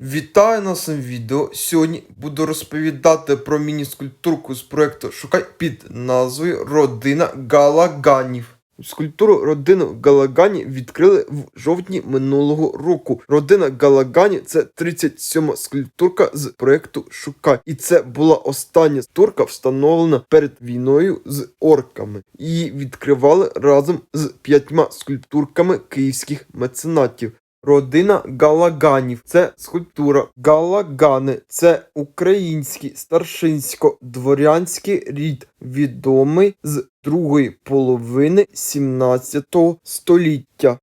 Вітаю на цьому відео. Сьогодні буду розповідати про міні-скульптурку з проекту Шукай під назвою Родина Галаганів. Скульптуру родину Галаганів відкрили в жовтні минулого року. Родина Галаганів це 37 скульптурка з проекту Шукай. І це була остання скульптурка, встановлена перед війною з орками. Її відкривали разом з п'ятьма скульптурками київських меценатів. Родина Галаганів це скульптура. Галагани це український старшинсько-дворянський рід, відомий з другої половини 17 століття.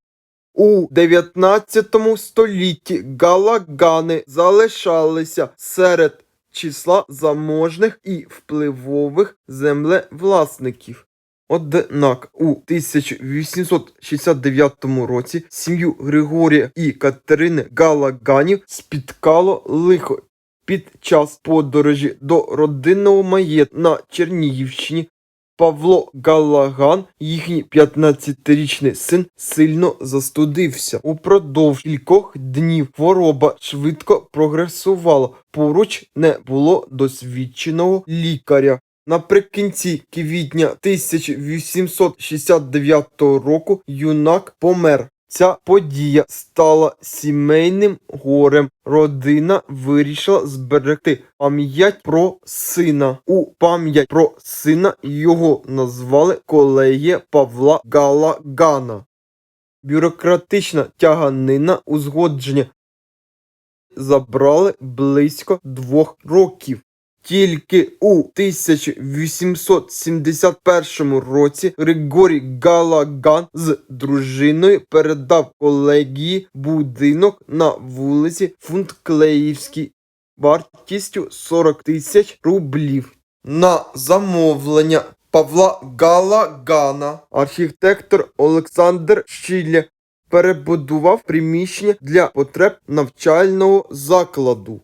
У 19 столітті галагани залишалися серед числа заможних і впливових землевласників. Однак у 1869 році сім'ю Григорія і Катерини Галаганів спіткало лихо. Під час подорожі до родинного маєтку на Чернігівщині Павло Галаган, їхній 15-річний син, сильно застудився. Упродовж кількох днів хвороба швидко прогресувала. Поруч не було досвідченого лікаря. Наприкінці квітня 1869 року юнак помер. Ця подія стала сімейним горем. Родина вирішила зберегти пам'ять про сина. У пам'ять про сина його назвали колегія Павла Галагана. Бюрократична тяганина узгодження забрали близько двох років. Тільки у 1871 році Григорій Галаган з дружиною передав колегії будинок на вулиці Фунтклеївській вартістю 40 тисяч рублів. На замовлення Павла Галагана архітектор Олександр Щілля перебудував приміщення для потреб навчального закладу.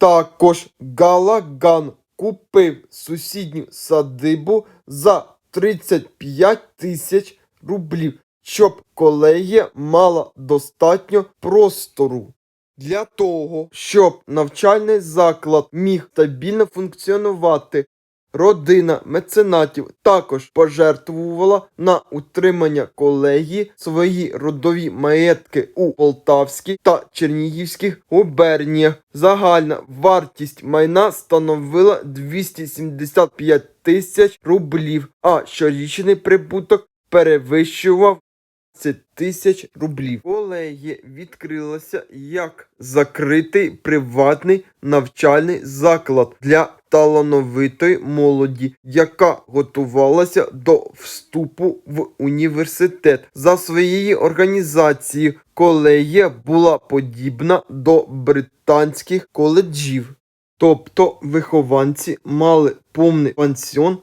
Також Галаган купив сусідню садибу за 35 тисяч рублів, щоб колегія мала достатньо простору. Для того, щоб навчальний заклад міг стабільно функціонувати, родина меценатів також пожертвувала на утримання колегії свої родові маєтки у Полтавській та Чернігівських губерніях. Загальна вартість майна становила 275 тисяч рублів, а щорічний прибуток перевищував 15 тисяч рублів. Колегія відкрилася як закритий приватний навчальний заклад для талановитої молоді, яка готувалася до вступу в університет. За своєю організацією колегія була подібна до британських коледжів. Тобто вихованці мали повний пансіон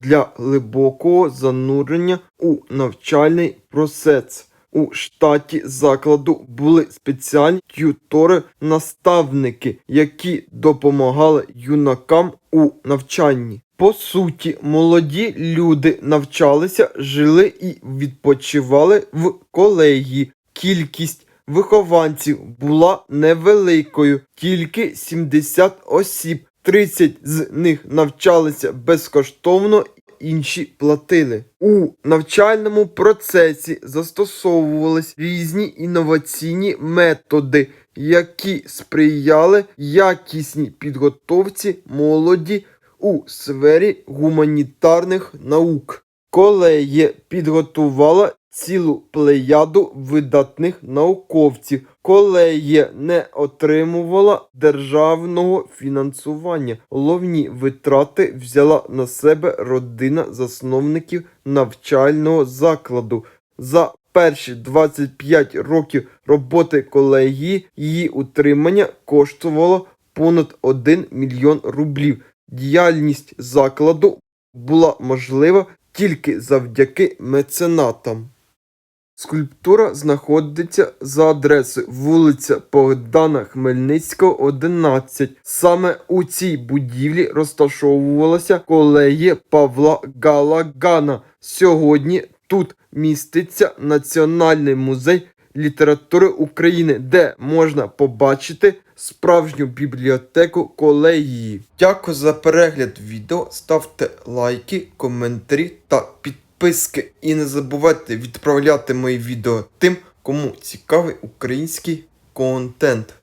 для глибокого занурення у навчальний процес. У штаті закладу були спеціальні тютори-наставники, які допомагали юнакам у навчанні. По суті, молоді люди навчалися, жили і відпочивали в колегії. Кількість вихованців була невеликою, тільки 70 осіб. 30 з них навчалися безкоштовно, інші платили. У навчальному процесі застосовувались різні інноваційні методи, які сприяли якісній підготовці молоді у сфері гуманітарних наук. Колегія підготувала цілу плеяду видатних науковців. Колегія не отримувала державного фінансування. Головні витрати взяла на себе родина засновників навчального закладу. За перші 25 років роботи колегії її утримання коштувало понад 1 мільйон рублів. Діяльність закладу була можлива тільки завдяки меценатам. Скульптура знаходиться за адресою вулиця Богдана Хмельницького, 11. Саме у цій будівлі розташовувалася колегія Павла Галагана. Сьогодні тут міститься Національний музей літератури України, де можна побачити справжню бібліотеку колегії. Дякую за перегляд відео. Ставте лайки, коментарі та підписки. І не забувайте відправляти мої відео тим, кому цікавий український контент.